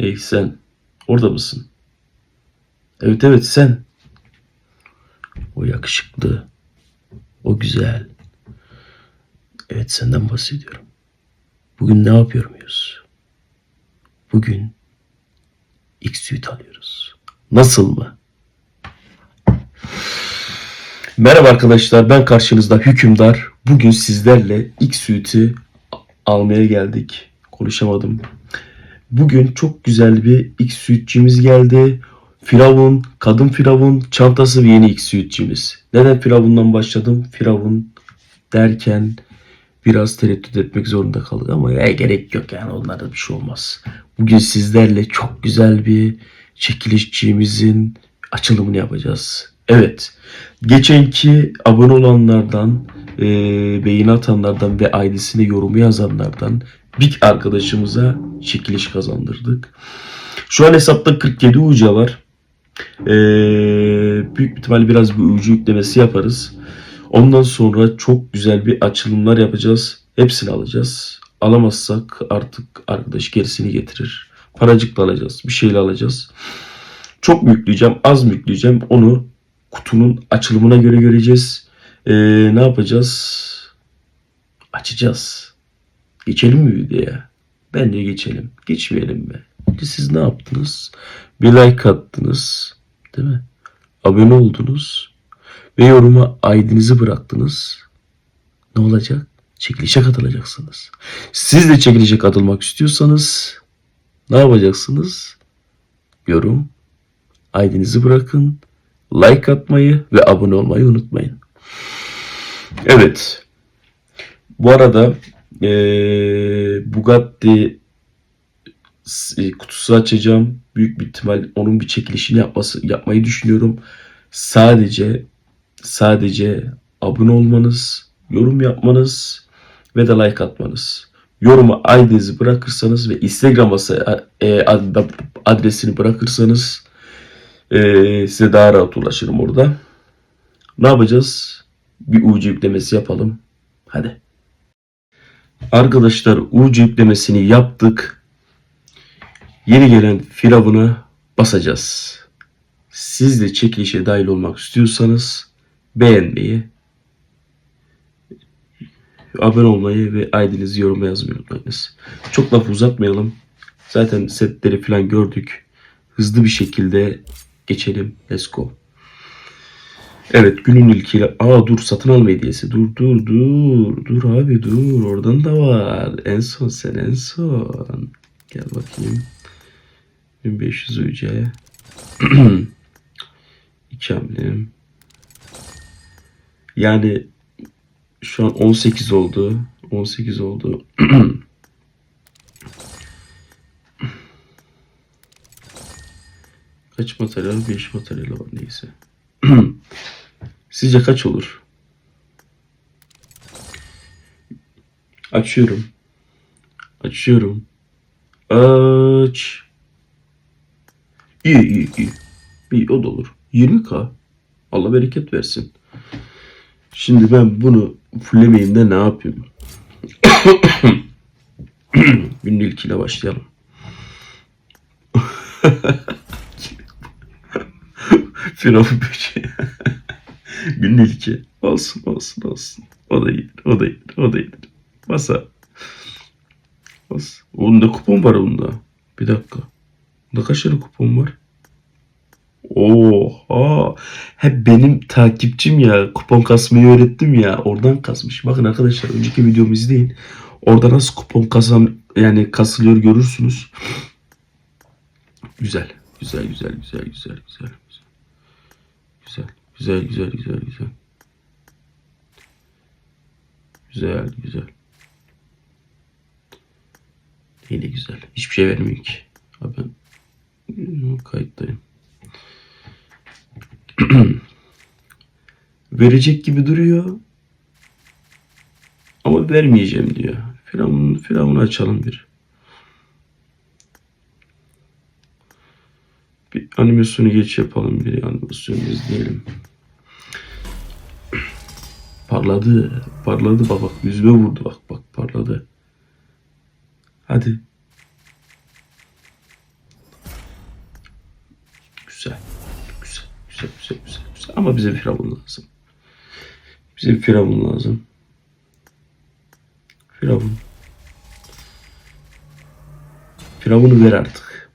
Hey sen orada mısın? Evet evet sen. O yakışıklı. O güzel. Evet senden bahsediyorum. Bugün ne yapıyor muyuz? Bugün X-Suite alıyoruz. Nasıl mı? Merhaba arkadaşlar ben karşınızda hükümdar. Bugün sizlerle X-Suite'i almaya geldik. Konuşamadım. Bugün çok güzel bir X-Suite'cimiz geldi. Firavun, kadın Firavun çantası ve yeni X-Suite'cimiz. Neden Firavun'dan başladım? Firavun derken biraz tereddüt etmek zorunda kaldık ama ya gerek yok yani onlarda bir şey olmaz. Bugün sizlerle çok güzel bir çekilişçimizin açılımını yapacağız. Evet. Geçenki abone olanlardan, e, beğeni atanlardan ve ailesine yorumu yazanlardan bir arkadaşımıza çekiliş kazandırdık. Şu an hesapta 47 uca var. E, büyük ihtimalle biraz bir ucu yüklemesi yaparız. Ondan sonra çok güzel bir açılımlar yapacağız. Hepsini alacağız. Alamazsak artık arkadaş gerisini getirir. Paracıkla alacağız. Bir şeyle alacağız. Çok mü az mı onu kutunun açılımına göre göreceğiz. Ee, ne yapacağız? Açacağız. Geçelim mi videoya? Bence geçelim. Geçmeyelim mi? Siz ne yaptınız? Bir like attınız. Değil mi? Abone oldunuz. Ve yoruma ID'nizi bıraktınız. Ne olacak? Çekilişe katılacaksınız. Siz de çekilişe katılmak istiyorsanız ne yapacaksınız? Yorum, ID'nizi bırakın, like atmayı ve abone olmayı unutmayın. Evet. Bu arada eee, Bugatti s- kutusu açacağım. Büyük bir ihtimal onun bir çekilişini yapması yapmayı düşünüyorum. Sadece sadece abone olmanız, yorum yapmanız ve de like atmanız. Yoruma ID'nizi bırakırsanız ve Instagram e, ad- adresini bırakırsanız e, size daha rahat ulaşırım orada. Ne yapacağız? Bir UC yüklemesi yapalım. Hadi. Arkadaşlar UC yüklemesini yaptık. Yeni gelen firavuna basacağız. Siz de çekilişe dahil olmak istiyorsanız beğenmeyi, abone olmayı ve ID'nizi yoruma yazmayı unutmayınız. Çok laf uzatmayalım. Zaten setleri falan gördük. Hızlı bir şekilde geçelim. Let's go. Evet günün ilkiyle. Aa dur satın alma hediyesi. Dur dur dur. Dur abi dur. Oradan da var. En son sen en son. Gel bakayım. 1500 UC. İki hamlem. Yani şu an 18 oldu. 18 oldu. Kaç materyal? 5 materyal var neyse. Sizce kaç olur? Açıyorum. Açıyorum. Aç. İyi iyi iyi. İyi o da olur. 20k. Allah bereket versin. Şimdi ben bunu fullemeyeyim de ne yapayım? Günün ilkiyle başlayalım. Firavun böceği. İlki. Olsun olsun olsun. O da iyidir. O da iyidir. O da iyidir. Masa. Bas. Oğlum ne kupon var bunda? Bir dakika. Bunda kaç tane kupon var? Oha. Hep benim takipçim ya. Kupon kasmayı öğrettim ya. Oradan kasmış. Bakın arkadaşlar önceki videomu izleyin. Orada nasıl kupon kasam yani kasılıyor görürsünüz. Güzel. Güzel güzel güzel güzel güzel. Güzel. Güzel güzel güzel güzel. Güzel güzel. Yine güzel. Hiçbir şey vermiyor ki. Abi ben kayıttayım. Verecek gibi duruyor. Ama vermeyeceğim diyor. Firavun, Firavun'u açalım bir. Bir animasyonu geç yapalım bir animasyonu izleyelim. Parladı. Parladı bak bak. Yüzüme vurdu bak bak parladı. Hadi. Güzel. Güzel. Güzel güzel güzel. güzel. Ama bize Firavun lazım. Bize Firavun lazım. Firavun. Firavun'u ver artık.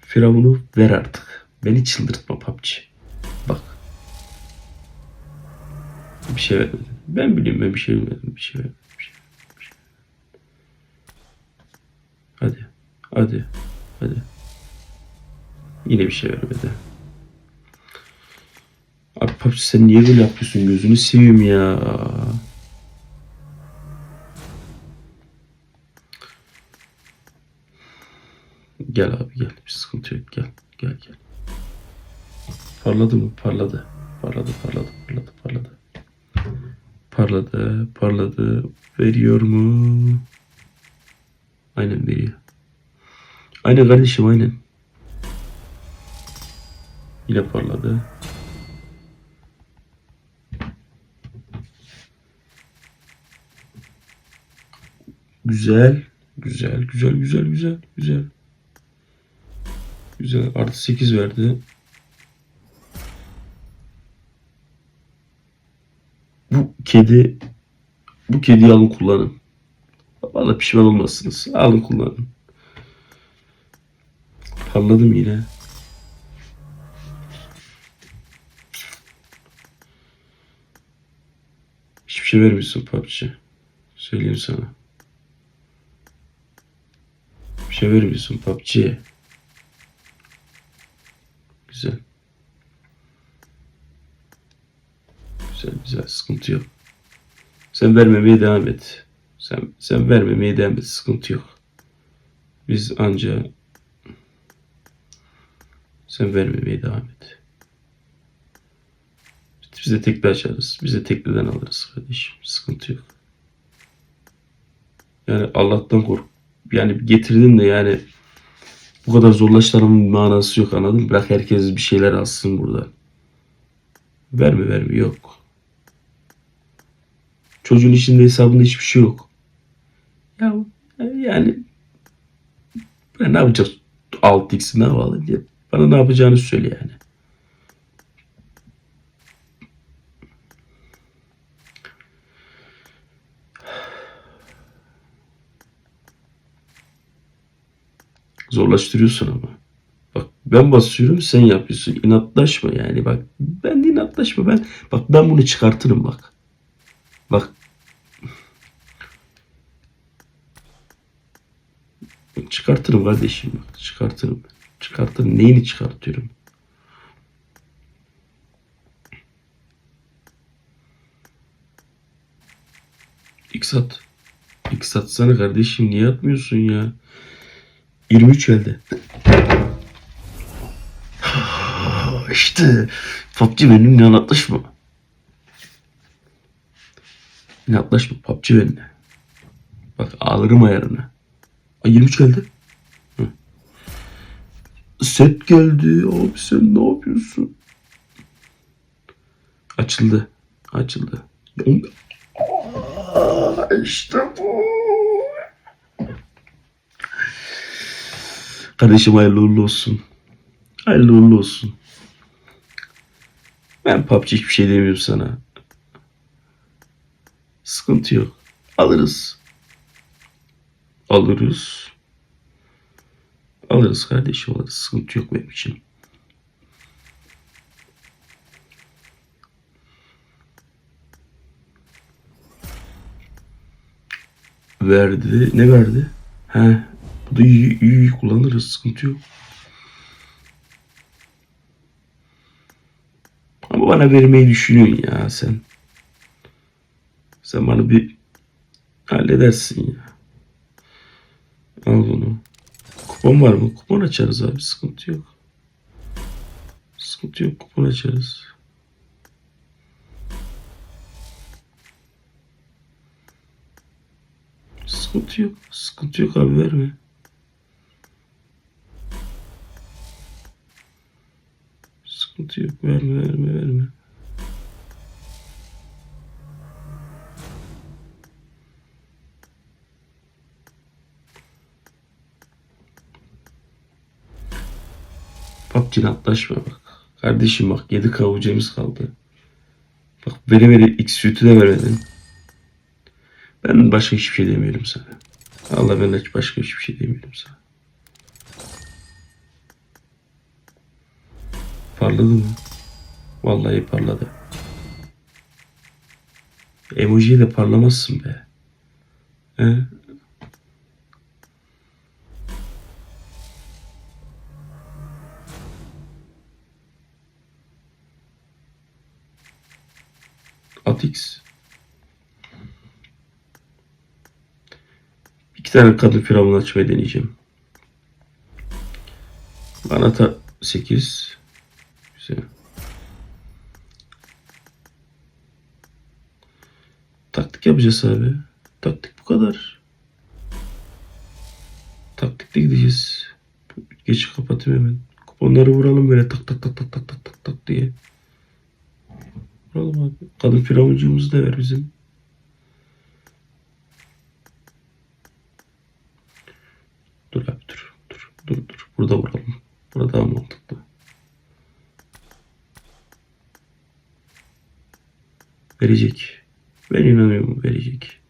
Firavun'u ver artık. Beni çıldırtma PUBG. Bir şey vermedin. Ben biliyorum ben bir şey vermedim. Bir şey vermedim. Bir şey vermedim, bir şey vermedim. Hadi. Hadi. Hadi. Yine bir şey vermedi. Abi PUBG sen niye böyle yapıyorsun? Gözünü seveyim ya. Gel abi gel. Bir sıkıntı yok. Gel. Gel gel. Parladı mı? Parladı. Parladı parladı parladı parladı. Parladı parladı. Veriyor mu? Aynen veriyor. Aynen kardeşim aynen. Yine parladı. Güzel. Güzel, güzel, güzel, güzel, güzel. Güzel. Artı 8 verdi. Bu kedi bu kediyi alın kullanın. Valla pişman olmazsınız. Alın kullanın. Parladım yine. Hiçbir şey vermiyorsun PUBG. Söyleyeyim sana. Bir şey vermiyorsun PUBG. Güzel. Güzel güzel sıkıntı yok. Sen vermemeye devam et. Sen sen vermemeye devam et sıkıntı yok. Biz anca sen vermemeye devam et. Biz de tekli açarız. Biz de tekliden alırız kardeşim. Sıkıntı yok. Yani Allah'tan kork. Yani getirdin de yani bu kadar zorlaştırmanın manası yok anladın mı? Bırak herkes bir şeyler alsın burada. Verme verme yok. Çocuğun içinde hesabında hiçbir şey yok. Ya yani ben ne yapacağız? 6x'i ne yapalım diye. Bana ne yapacağını söyle yani. Zorlaştırıyorsun ama. Bak ben basıyorum sen yapıyorsun. İnatlaşma yani bak. Ben inatlaşma ben. Bak ben bunu çıkartırım bak. Bak. Çıkartırım kardeşim bak. Çıkartırım. Çıkartırım. Neyini çıkartıyorum? X at. X atsana kardeşim. Niye atmıyorsun ya? 23 elde. İşte PUBG benim inatlaşma. İnatlaşma PUBG benimle. Bak alırım ayarını. Ay 23 geldi. Set geldi. Abi sen ne yapıyorsun? Açıldı. Açıldı. Aa, işte bu. Kardeşim hayırlı uğurlu olsun. Hayırlı uğurlu olsun. Ben PUBG hiçbir şey demiyorum sana. Sıkıntı yok. Alırız. Alırız. Alırız kardeşim alırız. Sıkıntı yok benim için. Verdi. Ne verdi? He. Bu da iyi, iyi, kullanırız. Sıkıntı yok. Ama bana vermeyi düşünüyorsun ya sen. Sen bana bir halledersin ya. Al bunu. Kupon var mı? Kupon açarız abi. Sıkıntı yok. Sıkıntı yok. Kupon açarız. Sıkıntı yok. Sıkıntı yok abi verme. Sıkıntı yok. Verme. PUBG'ne atlaşma bak. Kardeşim bak 7 kavucamız kaldı. Bak veri veri X suite'ü de vermedin. Ben başka hiçbir şey demiyorum sana. Allah ben de başka hiçbir şey demiyorum sana. Parladı mı? Vallahi parladı. Emojiyle parlamazsın be. He? Fatix. İki tane kadın firavun açmayı deneyeceğim. Anahtar 8. Güzel. Taktik yapacağız abi. Taktik bu kadar. Taktikle gideceğiz. Geç kapatayım hemen. Kuponları vuralım böyle tak tak tak tak tak tak tak diye. Vuralım abi. Kadın firavuncuğumuzu da ver bizim. Dur abi dur. Dur dur dur. Burada vuralım. Burada daha mantıklı. Verecek. Ben inanıyorum verecek.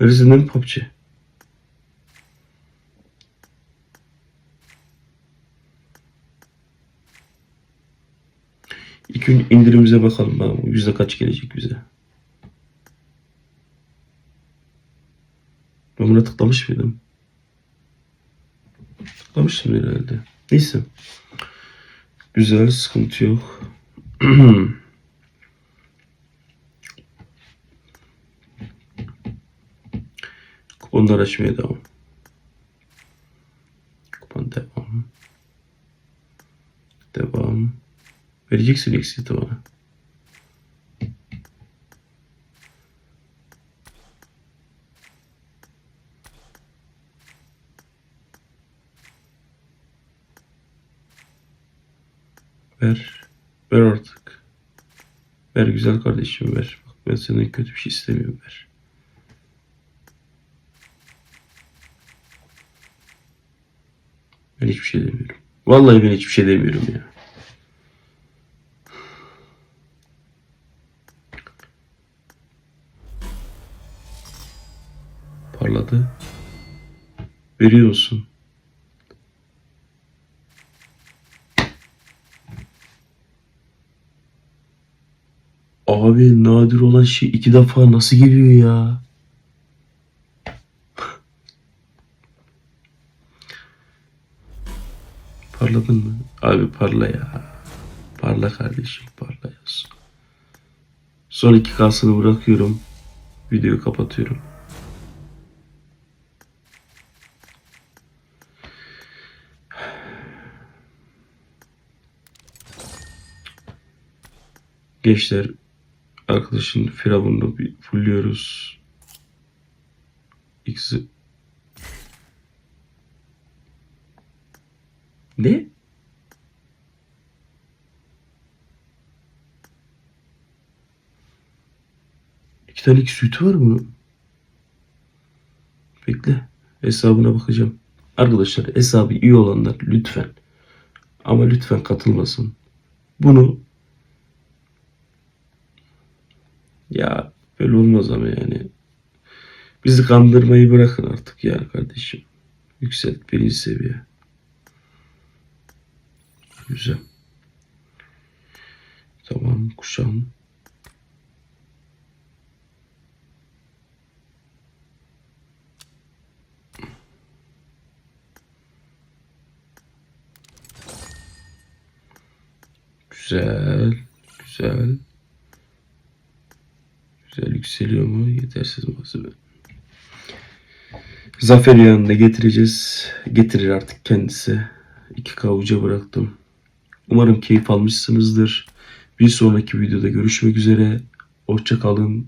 Neresinden PUBG? İlk gün indirimimize bakalım bakalım. Yüzde kaç gelecek bize. Ben buna tıklamış mıydım? Tıklamıştım herhalde. Neyse. Güzel sıkıntı yok. Kuponlar açmaya devam. Kupon devam. Devam. Vereceksin eksiti bana. Ver. Ver artık. Ver güzel kardeşim ver. Bak ben senden kötü bir şey istemiyorum ver. Ben hiçbir şey demiyorum. Vallahi ben hiçbir şey demiyorum ya. Parladı. Veriyor musun? Abi nadir olan şey iki defa nasıl geliyor ya? Parladın mı? Abi parla ya. Parla kardeşim parla yazsın. Son iki kalsını bırakıyorum. Videoyu kapatıyorum. Gençler arkadaşın firavununu bir fulluyoruz. X'i Ne? İki tane iki sütü var mı? Bekle. Hesabına bakacağım. Arkadaşlar hesabı iyi olanlar lütfen ama lütfen katılmasın. Bunu ya böyle olmaz ama yani. Bizi kandırmayı bırakın artık ya kardeşim. Yükselt birinci seviye. Güzel. Tamam kuşağım. Güzel. Güzel. Yükseliyor mu? Yetersiz malzeme. Zafer yanında getireceğiz. Getirir artık kendisi. İki kavuca bıraktım. Umarım keyif almışsınızdır. Bir sonraki videoda görüşmek üzere. Hoşça kalın.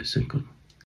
Esen kalın.